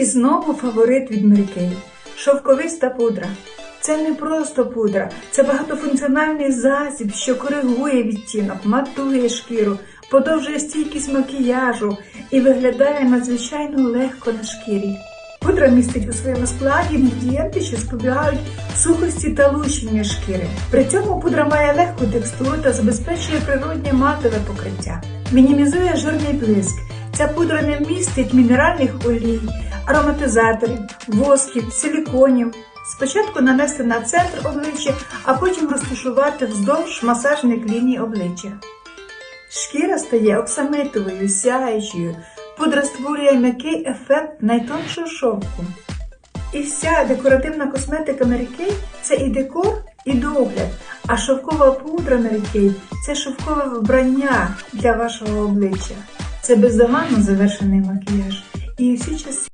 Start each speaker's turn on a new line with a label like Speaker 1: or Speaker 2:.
Speaker 1: І знову фаворит від Mary шовковиста пудра. Це не просто пудра, це багатофункціональний засіб, що коригує відтінок, матує шкіру, подовжує стійкість макіяжу і виглядає надзвичайно легко на шкірі. Пудра містить у своєму складі інгредієнти, що запобігають сухості та лущення шкіри. При цьому пудра має легку текстуру та забезпечує природнє матове покриття. Мінімізує жирний блиск. Ця пудра не містить мінеральних олій, ароматизаторів, восків, силіконів. Спочатку нанести на центр обличчя, а потім розташувати вздовж масажних ліній обличчя. Шкіра стає оксамитовою, сяючою. Пудра створює м'який ефект найтоншого шовку. І вся декоративна косметика Kay – це і декор, і догляд. А шовкова пудра Kay – це шовкове вбрання для вашого обличчя. Це бездоганно завершений макіяж. І всі часи